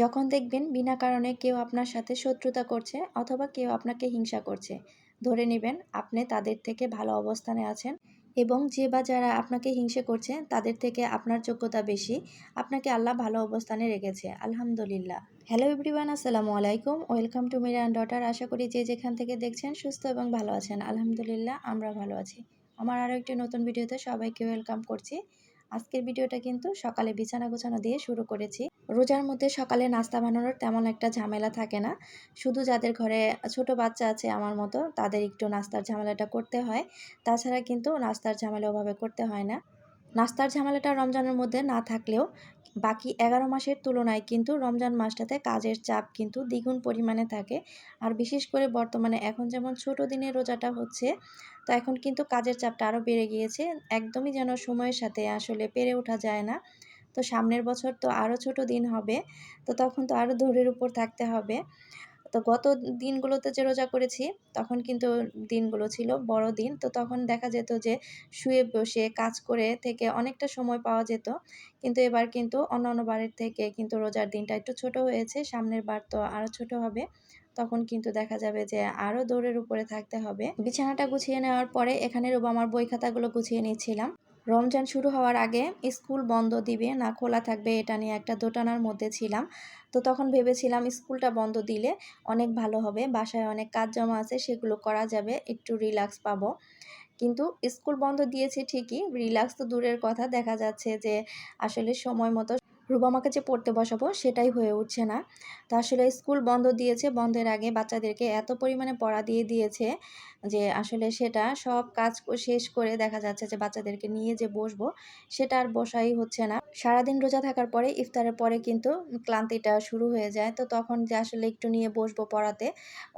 যখন দেখবেন বিনা কারণে কেউ আপনার সাথে শত্রুতা করছে অথবা কেউ আপনাকে হিংসা করছে, ধরে নেবেন আপনি তাদের থেকে ভালো অবস্থানে আছেন এবং যে বা যারা আপনাকে হিংসে করছে তাদের থেকে আপনার যোগ্যতা বেশি, আপনাকে আল্লাহ ভালো অবস্থানে রেখেছে, আলহামদুলিল্লাহ। হ্যালো এভরিওয়ান আসসালামু আলাইকুম ওয়েলকাম টু মিরান ডটার আশা করি যে যেখান থেকে দেখছেন সুস্থ এবং ভালো আছেন, আলহামদুলিল্লাহ, আমরা ভালো আছি। আমার আরও একটি নতুন ভিডিওতে সবাইকে ওয়েলকাম করছি। আজকের ভিডিওটা কিন্তু সকালে বিছানা গোছানো দিয়ে শুরু করেছি। রোজার মধ্যে সকালে নাস্তা বানানোর তেমন একটা ঝামেলা থাকে না। শুধু যাদের ঘরে ছোট বাচ্চা আছে আমার মতো, তাদের একটু নাস্তার ঝামেলাটা করতে হয়। তাছাড়া কিন্তু নাস্তার ঝামেলা ওভাবে করতে হয় না। নাস্তার ঝামেলাটা রমজানের মধ্যে না থাকলেও বাকি এগারো মাসের তুলনায় কিন্তু রমজান মাসটাতে কাজের চাপ কিন্তু দ্বিগুণ পরিমাণে থাকে। আর বিশেষ করে বর্তমানে এখন যেমন ছোট দিনের রোজাটা হচ্ছে, তো এখন কিন্তু কাজের চাপটা আরও বেড়ে গিয়েছে। একদমই যেন সময়ের সাথে আসলে পেরে ওঠা যায় না। তো সামনের বছর তো আরও ছোট দিন হবে, তো তখন তো আরও দৌড়ের উপর থাকতে হবে। তো গত দিনগুলোতে যে রোজা করেছি, তখন কিন্তু দিনগুলো ছিল বড় দিন। তো তখন দেখা যেত যে, শুয়ে বসে কাজ করে থেকে অনেকটা সময় পাওয়া যেত। কিন্তু এবার কিন্তু অন্য অন্য বারের থেকে কিন্তু রোজার দিনটা একটু ছোট হয়েছে, সামনের বার তো আরও ছোট হবে। তখন কিন্তু দেখা যাবে যে আরও দৌড়ের উপরে থাকতে হবে। বিছানাটা গুছিয়ে নেওয়ার পরে এখানে রোবা আমার বই খাতাগুলো গুছিয়ে নিচ্ছিলাম। রমজান শুরু হওয়ার আগে স্কুল বন্ধ দিবে, না খোলা থাকবে এটা নিয়ে একটা দোটানার মধ্যে ছিলাম। তো তখন ভেবেছিলাম স্কুলটা বন্ধ দিলে অনেক ভালো হবে, বাসায় অনেক কাজ জমা আছে, সেগুলো করা যাবে, একটু রিল্যাক্স পাবো। কিন্তু স্কুল বন্ধ দিয়েছে ঠিকই, রিল্যাক্স তো দূরের কথা, দেখা যাচ্ছে যে আসলে সময় মতো রুবামাকে যে পড়তে বসাবো সেটাই হয়ে উঠছে না। তো আসলে স্কুল বন্ধ দিয়েছে, বন্ধের আগে বাচ্চাদেরকে এত পরিমাণে পড়া দিয়ে দিয়েছে যে আসলে সেটা সব কাজ শেষ করে দেখা যাচ্ছে যে বাচ্চাদেরকে নিয়ে যে বসবো সেটা আর বসাই হচ্ছে না। সারাদিন রোজা থাকার পরে, ইফতারের পরে কিন্তু ক্লান্তিটা শুরু হয়ে যায়। তো তখন যে আসলে একটু নিয়ে বসবো পড়াতে,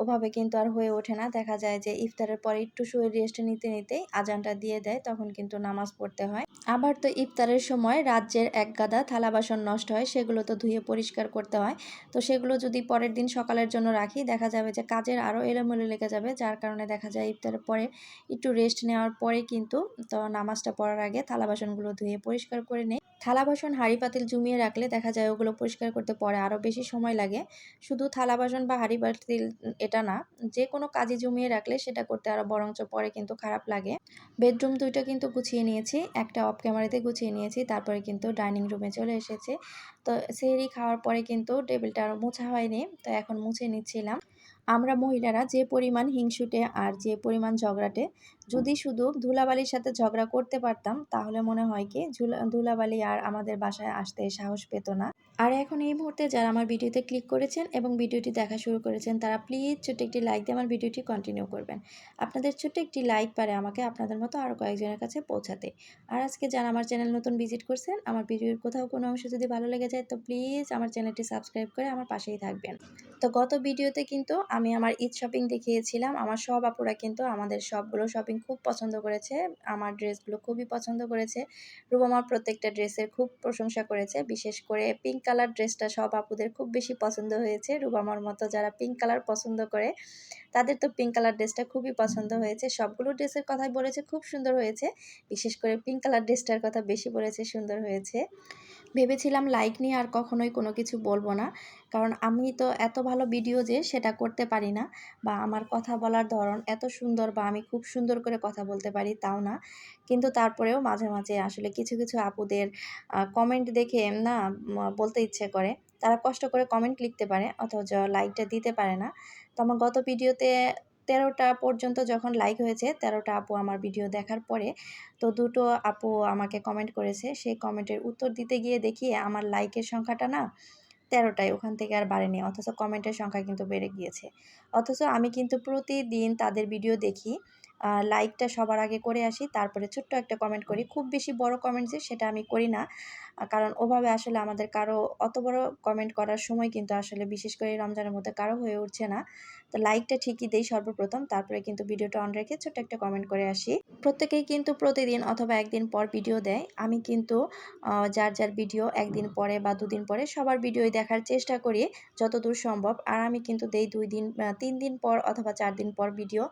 ওভাবে কিন্তু আর হয়ে ওঠে না। দেখা যায় যে ইফতারের পরে একটু শুয়ে রেস্ট নিতে নিতেই আজানটা দিয়ে দেয়, তখন কিন্তু নামাজ পড়তে হয়। আবার তো ইফতারের সময় রাজ্যের এক গাদা থালা বাসন নষ্ট হয়, সেগুলো তো ধুয়ে পরিষ্কার করতে হয়। তো সেগুলো যদি পরের দিন সকালের জন্য রাখি, দেখা যাবে যে কাজের আরও এলোমেলো লেগে যাবে, যার কারণে দেখা যায় ইফতারের পরে একটু রেস্ট নেওয়ার পরে কিন্তু তো নামাজটা পড়ার আগে থালা বাসনগুলো ধুয়ে পরিষ্কার করে নেই। থালা বাসন হাঁড়ি পাতিল জমিয়ে রাখলে দেখা যায় ওগুলো পরিষ্কার করতে পরে আরও বেশি সময় লাগে। শুধু থালা বাসন বা হাঁড়ি পাতিল এটা না, যে কোনো কাজে জমিয়ে রাখলে সেটা করতে আরও বরঞ্চ পরে কিন্তু খারাপ লাগে। বেডরুম দুইটা কিন্তু গুছিয়ে নিয়েছি, একটা অফ ক্যামেরাতে গুছিয়ে নিয়েছি, তারপরে কিন্তু ডাইনিং রুমে চলে এসেছে। তো সেহরি খাওয়ার পরে কিন্তু টেবিলটা আরও মোছা হয়নি, তো এখন মুছে নিচ্ছিলাম। আমরা মহিলারা যে পরিমাণ হিংসুটে আর যে পরিমাণ ঝগড়াটে, যদি শুধু ধুলাবালির সাথে ঝগড়া করতে পারতাম, তাহলে মনে হয় কি ধুলাবালি আর আমাদের বাসায় আসতে সাহস পেত না। আর এখন এই মুহূর্তে যারা আমার ভিডিওতে ক্লিক করেছেন এবং ভিডিওটি দেখা শুরু করেছেন, তারা প্লিজ ছোট্ট একটি লাইক দিয়ে আমার ভিডিওটি কন্টিনিউ করবেন। আপনাদের ছোট্ট একটি লাইক পারে আমাকে আপনাদের মতো আরও কয়েকজনের কাছে পৌঁছাতে। আর আজকে যারা আমার চ্যানেল নতুন ভিজিট করছেন, আমার ভিডিওর কোথাও কোনো অংশ যদি ভালো লেগে যায়, তো প্লিজ আমার চ্যানেলটি সাবস্ক্রাইব করে আমার পাশেই থাকবেন। তো গত ভিডিওতে কিন্তু আমি আমার ঈদ শপিং দেখিয়েছিলাম। আমার সব আপুরা কিন্তু আমাদের সবগুলো শপিং খুব পছন্দ করেছে। আমার ড্রেসগুলো খুবই পছন্দ করেছে। রুবামার প্রত্যেকটা ড্রেসের খুব প্রশংসা করেছে। বিশেষ করে পিঙ্ক কালার ড্রেসটা সব আপুদের খুব বেশি পছন্দ হয়েছে। রুবামার মতো যারা পিঙ্ক কালার পছন্দ করে, তাদের তো পিঙ্ক কালার ড্রেসটা খুবই পছন্দ হয়েছে। সবগুলো ড্রেসের কথাই বলেছে, খুব সুন্দর হয়েছে। বিশেষ করে পিঙ্ক কালার ড্রেসটার কথা বেশি বলেছে, সুন্দর হয়েছে। ভেবেছিলাম লাইক নিয়ে আর কখনোই কোনো কিছু বলব না। কারণ আমি তো এত ভালো ভিডিও যে সেটা করতে পারি না বা আমার কথা বলার ধরন এত সুন্দর বা আমি খুব সুন্দর করে কথা বলতে পারি তাও না। কিন্তু তারপরেও মাঝে মাঝে আসলে কিছু কিছু আপুদের কমেন্ট দেখে না বলতে ইচ্ছে করে। তারা কষ্ট করে কমেন্ট লিখতে পারে, অথচ লাইকটা দিতে পারে না। তো আমার গত ভিডিওতে তেরোটা পর্যন্ত যখন লাইক হয়েছে, তেরোটা আপু আমার ভিডিও দেখার পরে, তো দুটো আপু আমাকে কমেন্ট করেছে। সেই কমেন্টের উত্তর দিতে গিয়ে দেখি আমার লাইকের সংখ্যাটা না তেরোটায় ওখান থেকে আর বাড়েনি। অথচ কমেন্টের সংখ্যা কিন্তু বেড়ে গিয়েছে। অথচ আমি কিন্তু প্রতিদিন তাদের ভিডিও দেখি। লাইকটা সবার আগে করে আসি, তারপরে ছোট্ট একটা কমেন্ট করি। খুব বেশি বড় কমেন্ট সেটা আমি করি না কারণ ওভাবে আসলে আমাদের কারও অত বড় কমেন্ট করার সময় কিন্তু আসলে বিশেষ করে রমজানের মধ্যে কারও হয়ে উঠছে না। তো লাইকটা ঠিকই দেই সর্বপ্রথম, তারপরে কিন্তু ভিডিওটা অন রেখে ছোট্ট একটা কমেন্ট করে আসি। প্রত্যেকেই কিন্তু প্রতিদিন অথবা একদিন পর ভিডিও দেয়। আমি কিন্তু যার যার ভিডিও একদিন পরে বা দুদিন পরে সবার ভিডিওই দেখার চেষ্টা করি যতদূর সম্ভব। আর আমি কিন্তু দেই দুই দিন তিন দিন পর অথবা চার দিন পর ভিডিও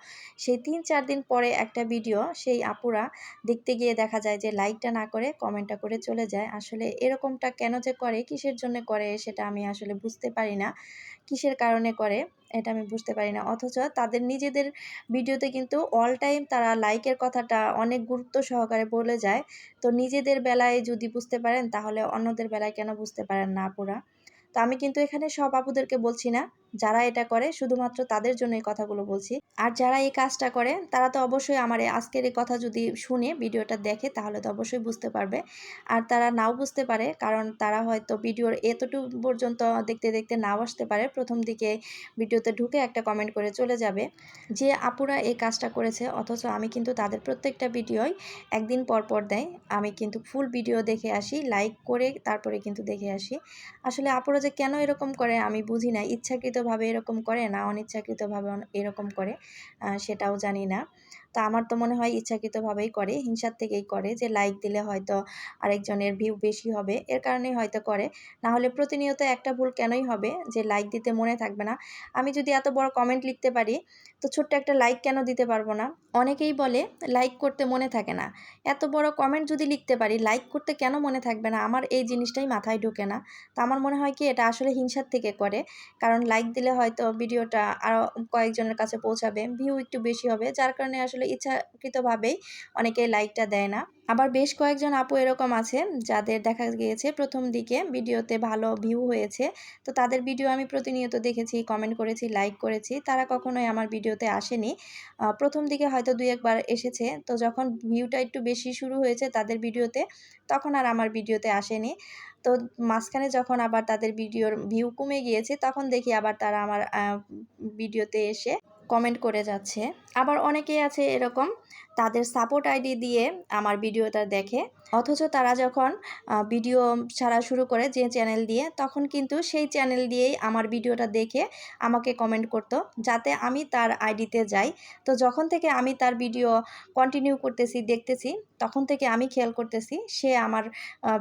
সেই তিন চার দিন পরে একটা ভিডিও, সেই আপুরা দেখতে গিয়ে দেখা যায় যে লাইকটা না করে কমেন্টটা করে চলে যায়। আসলে এরকমটা কেন যে করে, কিসের জন্য করে, সেটা আমি আসলে বুঝতে পারি না। কিসের কারণে করে, এটা আমি বুঝতে পারি না। অথচ তাদের নিজেদের ভিডিওতে কিন্তু অল টাইম তারা লাইকের কথাটা অনেক গুরুত্ব সহকারে বলে যায়। তো নিজেদের বেলায় যদি বুঝতে পারেন, তাহলে অন্যদের বেলায় কেন বুঝতে পারেন না আপুরা? তো আমি কিন্তু এখানে সব আপুদেরকে বলছি না। যারা এটা করে, শুধুমাত্র তাদের জন্য এই কথাগুলো বলছি। আর যারা এই কাজটা করে, তারা তো অবশ্যই আমার আজকের এই কথা যদি শুনে ভিডিওটা দেখে, তাহলে তো অবশ্যই বুঝতে পারবে। আর তারা নাও বুঝতে পারে, কারণ তারা হয়তো ভিডিওর এতটুকু পর্যন্ত দেখতে দেখতে নাও আসতে পারে। প্রথম দিকে ভিডিওতে ঢুকে একটা কমেন্ট করে চলে যাবে যে, আপুরা এই কাজটা করেছে, অথচ আমি কিন্তু তাদের প্রত্যেকটা ভিডিওই একদিন পর পর দেয়। আমি কিন্তু ফুল ভিডিও দেখে আসি লাইক করে তারপরে কিন্তু দেখে আসি। আসলে আপুরা যে কেন এরকম করে, আমি বুঝি না। ইচ্ছাকৃতভাবে এরকম করে না অনিচ্ছাকৃতভাবে এরকম করে সেটাও জানি না। তো আমার তো মনে হয় ইচ্ছাকৃতভাবেই করে। হিংসার থেকেই করে যে লাইক দিলে হয়তো আরেকজনের ভিউ বেশি হবে। এর কারণেই হয়তো করে। না হলে প্রতিনিয়ত একটা ভুল কেনই হবে? যে লাইক দিতে মনে থাকবে না। আমি যদি এত বড় কমেন্ট লিখতে পারি, তো ছোট্ট একটা লাইক কেন দিতে পারব না? অনেকেই বলে লাইক করতে মনে থাকে না। এত বড় কমেন্ট যদি লিখতে পারি লাইক করতে কেন মনে থাকবে না? আমার এই জিনিসটাই মাথায় ঢোকে না। তো আমার মনে হয় কি, এটা আসলে হিংসার থেকে করে। কারণ লাইক দিলে হয়তো ভিডিওটা আরও কয়েকজনের কাছে পৌঁছাবে ভিউ একটু বেশি হবে। যার কারণে আসলে ইচ্ছাকৃতভাবেই অনেকে লাইকটা দেয় না। আবার বেশ কয়েকজন আপু এরকম আছে, যাদের দেখা গিয়েছে প্রথম দিকে ভিডিওতে ভালো ভিউ হয়েছে। তো তাদের ভিডিও আমি প্রতিনিয়ত দেখেছি কমেন্ট করেছি লাইক করেছি। তারা কখনোই আমার ভিডিওতে আসেনি। প্রথম দিকে হয়তো দুই একবার এসেছে। তো যখন ভিউটা একটু বেশি শুরু হয়েছে তাদের ভিডিওতে, তখন আর আমার ভিডিওতে আসেনি। তো মাঝখানে যখন আবার তাদের ভিডিওর ভিউ কমে গিয়েছে, তখন দেখি আবার তারা আমার ভিডিওতে এসে কমেন্ট করে যাচ্ছে। আবার অনেকেই আছে এরকম, তাদের সাপোর্ট আইডি দিয়ে আমার ভিডিওটা দেখে। অথচ তারা যখন ভিডিও ছাড়া শুরু করে যে চ্যানেল দিয়ে, তখন কিন্তু সেই চ্যানেল দিয়েই আমার ভিডিওটা দেখে আমাকে কমেন্ট করতো, যাতে আমি তার আইডিতে যাই। তো যখন থেকে আমি তার ভিডিও কন্টিনিউ করতেছি, দেখতেছি, তখন থেকে আমি খেয়াল করতেছি, সে আমার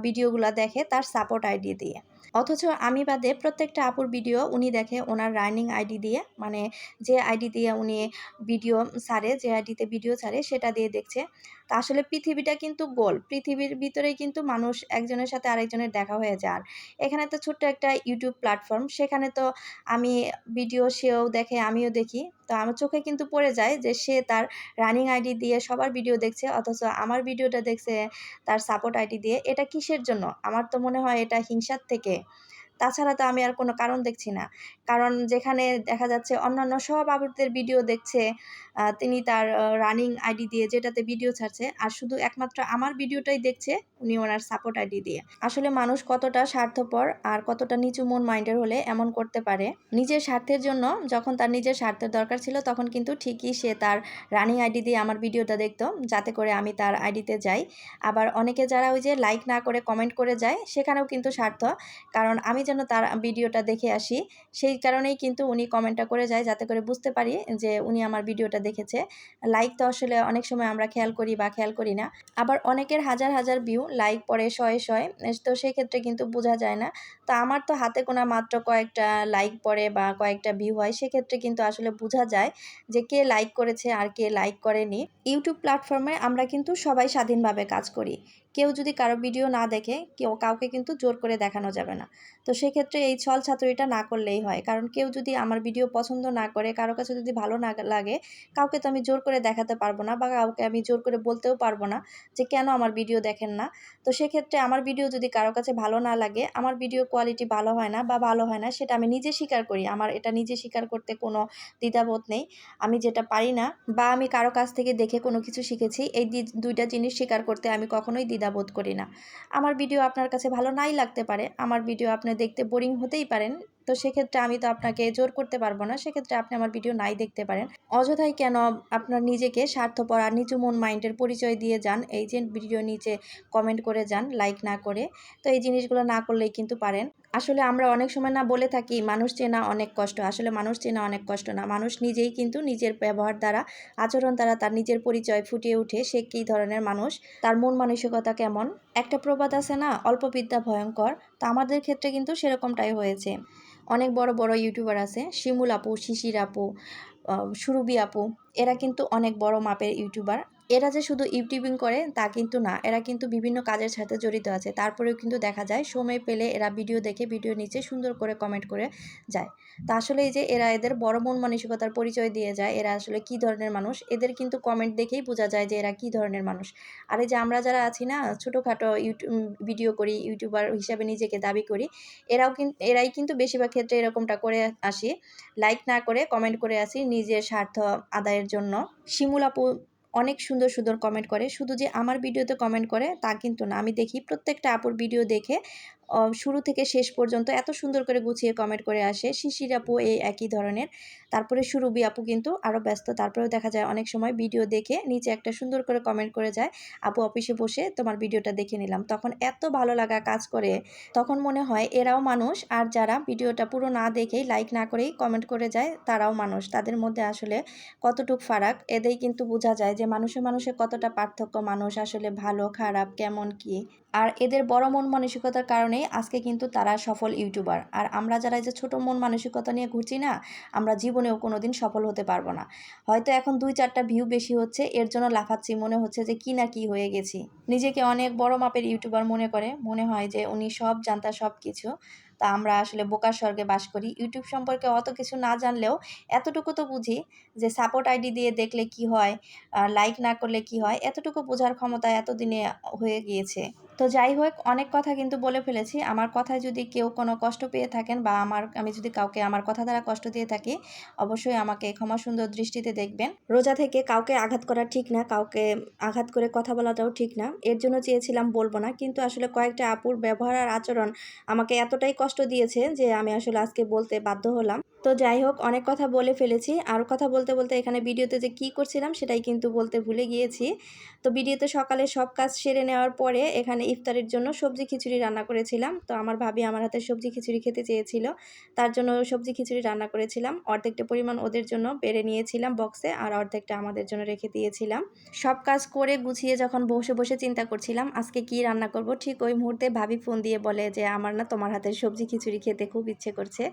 ভিডিওগুলো দেখে তার সাপোর্ট আইডি দিয়ে। অথচ আমি বাদে প্রত্যেকটা আপুর ভিডিও উনি দেখে ওনার রানিং আইডি দিয়ে মানে যে আইডি দিয়ে উনি ভিডিও ছাড়ে, যে আইডিতে ভিডিও ছাড়ে, সেটা দিয়ে দেখছে। তা আসলে পৃথিবীটা কিন্তু গোল। পৃথিবীর ভিতরেই কিন্তু মানুষ একজনের সাথে আরেকজনের দেখা হয়ে যায়। এখানে তো ছোট্ট একটা ইউটিউব প্ল্যাটফর্ম সেখানে তো আমি ভিডিও সেও দেখে, আমিও দেখি। তো আমার চোখে কিন্তু পড়ে যায় যে সে তার রানিং আইডি দিয়ে সবার ভিডিও দেখছে, অথচ আমার ভিডিওটা দেখছে তার সাপোর্ট আইডি দিয়ে। এটা কিসের জন্য? আমার তো মনে হয় এটা হিংসার থেকে। তাছাড়া তো আমি আর কোনো কারণ দেখছি না। কারণ যেখানে দেখা যাচ্ছে অন্যান্য সব আবৃত্তের ভিডিও দেখছে তিনি তার রানিং আইডি দিয়ে যেটাতে ভিডিও ছাড়ছে, আর শুধু একমাত্র আমার ভিডিওটাই দেখছে, উনি ওনার সাপোর্ট আইডি দিয়ে। আসলে মানুষ কতটা স্বার্থপর আর কতটা নিচু মন মাইন্ডের হলে এমন করতে পারে? নিজের স্বার্থের জন্য যখন তার নিজের স্বার্থের দরকার ছিল, তখন কিন্তু ঠিকই সে তার রানিং আইডি দিয়ে আমার ভিডিওটা দেখতো, যাতে করে আমি তার আইডিতে যাই। আবার অনেকে যারা ওই যে লাইক না করে কমেন্ট করে যায়, সেখানেও কিন্তু স্বার্থ। কারণ আমি যেন তার ভিডিওটা দেখে আসি। সেই কারণেই কিন্তু উনি কমেন্টটা করে যায় যাতে করে বুঝতে পারি যে উনি আমার ভিডিওটা দেখেছে। লাইক তো আসলে অনেক সময় আমরা খেয়াল করি বা খেয়াল করি না। আবার অনেকের হাজার হাজার ভিউ লাইক পড়ে শয়ে শয়ে, তো সেই ক্ষেত্রে কিন্তু বোঝা যায় না। তো আমার তো হাতে কোনা মাত্র কয়েকটা লাইক পড়ে বা কয়েকটা ভিউ হয়, সেক্ষেত্রে কিন্তু আসলে বোঝা যায় যে কে লাইক করেছে আর কে লাইক করেনি। ইউটিউব প্ল্যাটফর্মে আমরা কিন্তু সবাই স্বাধীনভাবে কাজ করি। কেউ যদি কারও ভিডিও না দেখে, কেউ কাউকে কিন্তু জোর করে দেখানো যাবে না। তো সেক্ষেত্রে এই ছল ছাত্রীটা না করলেই হয়। কারণ কেউ যদি আমার ভিডিও পছন্দ না করে, কারও কাছে যদি ভালো না লাগে, কাউকে তো আমি জোর করে দেখাতে পারব না বা কাউকে আমি জোর করে বলতেও পারব না যে কেন আমার ভিডিও দেখেন না। তো সেক্ষেত্রে আমার ভিডিও যদি কারও কাছে ভালো না লাগে, আমার ভিডিও কোয়ালিটি ভালো হয় না বা ভালো হয় না, সেটা আমি নিজে স্বীকার করি। আমার এটা নিজে স্বীকার করতে কোনো দ্বিধাবোধ নেই। আমি যেটা পারি না বা আমি কারও কাছ থেকে দেখে কোনো কিছু শিখেছি, এই দুইটা জিনিস স্বীকার করতে আমি কখনোই দ্বিধাবোধ করি না। আমার ভিডিও আপনার কাছে ভালো নাই লাগতে পারে। আমার ভিডিও আপনি দেখতে বোরিং হতেই পারেন। তো সেক্ষেত্রে আমি তো আপনাকে জোর করতে পারব না। সেক্ষেত্রে আপনি আমার ভিডিও নাই দেখতে পারেন। অযথাই কেন আপনার নিজেকে স্বার্থপর আর নিচু মন মাইন্ডের পরিচয় দিয়ে যান। এই যে ভিডিও নিচে কমেন্ট করে যান লাইক না করে। তো এই জিনিসগুলো না করলেই কিন্তু পারেন। আসলে আমরা অনেক সময় না বলে থাকি, মানুষ চেনা অনেক কষ্ট। আসলে মানুষ চেনা অনেক কষ্ট না। মানুষ নিজেই কিন্তু নিজের ব্যবহার দ্বারা, আচরণ দ্বারা তার নিজের পরিচয় ফুটিয়ে উঠে সে কী ধরনের মানুষ? তার মন মানসিকতা কেমন? একটা প্রবাদ আছে না, অল্প বিদ্যা ভয়ঙ্কর। তো আমাদের ক্ষেত্রে কিন্তু সেরকমটাই হয়েছে। অনেক বড় বড় ইউটিউবার আছে, শিমুল আপু, শিশির আপু সুরভি আপু। এরা কিন্তু অনেক বড় মাপের ইউটিউবার এরা যে শুধু ইউটিউবিং করে, তা কিন্তু না। এরা কিন্তু বিভিন্ন কাজের সাথে জড়িত আছে। তারপরেও কিন্তু দেখা যায়, সময় পেলে এরা ভিডিও দেখে, ভিডিও নিচে সুন্দর করে কমেন্ট করে যায়। তা আসলে এই যে এরা এদের বড় মন মানসিকতার পরিচয় দিয়ে যায়, এরা আসলে কি ধরনের মানুষ, এদের কিন্তু কমেন্ট দেখেই বোঝা যায় যে এরা কি ধরনের মানুষ। আর এই যে আমরা যারা আছি না, ছোটোখাটো ইউটিউব ভিডিও করি ইউটিউবার হিসাবে নিজেকে দাবি করি, এরাও কিন্তু এরাই কিন্তু বেশিরভাগ ক্ষেত্রে এরকমটা করে আসি। লাইক না করে কমেন্ট করে আসি নিজের স্বার্থ আদায়ের জন্য। শিমুল আপু অনেক সুন্দর সুন্দর কমেন্ট করে। শুধু যে আমার ভিডিওতে কমেন্ট করে তা কিন্তু না। আমি দেখি প্রত্যেকটা আপুর ভিডিও দেখে শুরু থেকে শেষ পর্যন্ত এত সুন্দর করে গুছিয়ে কমেন্ট করে আসে। শিশির আপু এই একই ধরনের। তারপরে সুরুবি আপু কিন্তু আরও ব্যস্ত। তারপরেও দেখা যায় অনেক সময় ভিডিও দেখে নিচে একটা সুন্দর করে কমেন্ট করে যায়, আপু, অফিসে বসে তোমার ভিডিওটা দেখে নিলাম। তখন এত ভালো লাগা কাজ করে। তখন মনে হয় এরাও মানুষ, আর যারা ভিডিওটা পুরো না দেখেই লাইক না করেই কমেন্ট করে যায়, তারাও মানুষ। তাদের মধ্যে আসলে কতটুক ফারাক, এদেই কিন্তু বোঝা যায় যে মানুষে মানুষে কতটা পার্থক্য। মানুষ আসলে ভালো, খারাপ, কেমন, কি? আর এদের বড় মন মানসিকতার কারণেই আজকে কিন্তু তারা সফল ইউটিউবার। আর আমরা যারা এই যে ছোটো মন মানসিকতা নিয়ে ঘুরছি না, আমরা জীবনেও কোনো দিন সফল হতে পারব না। হয়তো এখন দুই চারটা ভিউ বেশি হচ্ছে, এর জন্য লাফাচ্ছি, মনে হচ্ছে যে কি না কি হয়ে গেছি। নিজেকে অনেক বড় মাপের ইউটিউবার মনে করে, মনে হয় যে উনি সব জানতা সব কিছু। তা আমরা আসলে বোকার স্বর্গে বাস করি। ইউটিউব সম্পর্কে অত কিছু না জানলেও এতটুকু তো বুঝি যে সাপোর্ট আইডি দিয়ে দেখলে কি হয় লাইক না করলে কি হয়, এতটুকু বোঝার ক্ষমতা এতদিনে হয়ে গিয়েছে। তো যাই হোক, অনেক কথা কিন্তু বলে ফেলেছি। আমার কথায় যদি কেউ কোনো কষ্ট পেয়ে থাকেন বা আমার, আমি যদি কাউকে আমার কথা দ্বারা কষ্ট দিয়ে থাকি, অবশ্যই আমাকে ক্ষমা সুন্দর দৃষ্টিতে দেখবেন। রোজা থেকে কাউকে আঘাত করা ঠিক না, কাউকে আঘাত করে কথা বলাটাও ঠিক না। এর জন্য চেয়েছিলাম বলব না, কিন্তু আসলে কয়েকটা আপুর ব্যবহার আর আচরণ আমাকে এতটাই কষ্ট দিয়েছে যে আমি আসলে আজকে বলতে বাধ্য হলাম। তো যাই হোক, অনেক কথা বলে ফেলেছি। আর কথা বলতে বলতে এখানে ভিডিওতে যে কি করছিলাম সেটাই কিন্তু বলতে ভুলে গিয়েছি। তো ভিডিওতে সকালে সব কাজ সেরে নেওয়ার পরে এখানে ইফতারের জন্য সবজি খিচুড়ি রান্না করেছিলাম। তো আমার ভাবি আমার হাতে সবজি খিচুড়ি খেতে চেয়েছিল। তার জন্য সবজি খিচুড়ি রান্না করেছিলাম। অর্ধেকটা পরিমাণ ওদের জন্য বেড়ে নিয়েছিলাম বক্সে আর অর্ধেকটা আমাদের জন্য রেখে দিয়েছিলাম। সব কাজ করে গুছিয়ে যখন বসে বসে চিন্তা করছিলাম, আজকে কি রান্না করব? ঠিক ওই মুহূর্তে ভাবি ফোন দিয়ে বলে যে, আমার না তোমার হাতের সবজি খিচুড়ি খেতে খুব ইচ্ছে করছে।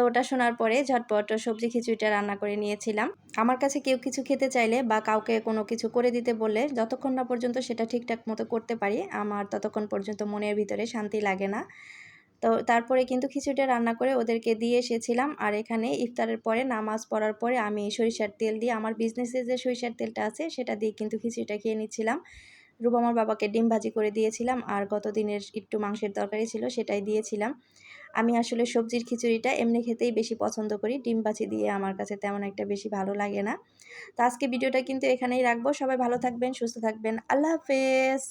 তো ওটা শোনার পরে ঝটপট সবজি খিচুড়িটা রান্না করে নিয়েছিলাম। আমার কাছে কেউ কিছু খেতে চাইলে বা কাউকে কোনো কিছু করে দিতে বললে যতক্ষণ না পর্যন্ত সেটা ঠিকঠাক মতো করতে পারি, আমার ততক্ষণ পর্যন্ত মনের ভিতরে শান্তি লাগে না। তো তারপরে কিন্তু খিচুড়িটা রান্না করে ওদেরকে দিয়ে এসেছিলাম আর এখানে ইফতারের পরে, নামাজ পড়ার পরে আমি সরিষার তেল দিয়ে, আমার বিজনেসে যে সরিষার তেলটা আছে সেটা দিয়ে কিন্তু খিচুড়িটা খেয়ে নিচ্ছিলাম। রুবামার বাবাকে ডিম ভাজি করে দিয়েছিলাম আর গত দিনের একটু মাংসের তরকারি ছিল সেটাই দিয়েছিলাম। আমি আসলে সবজির খিচুড়িটা এমনি খেতেই বেশি পছন্দ করি। ডিম বাছি দিয়ে আমার কাছে তেমন একটা বেশি ভালো লাগে না। তো আজকে ভিডিওটা কিন্তু এখানেই রাখব। সবাই ভালো থাকবেন, সুস্থ থাকবেন। আল্লাহ হাফেজ।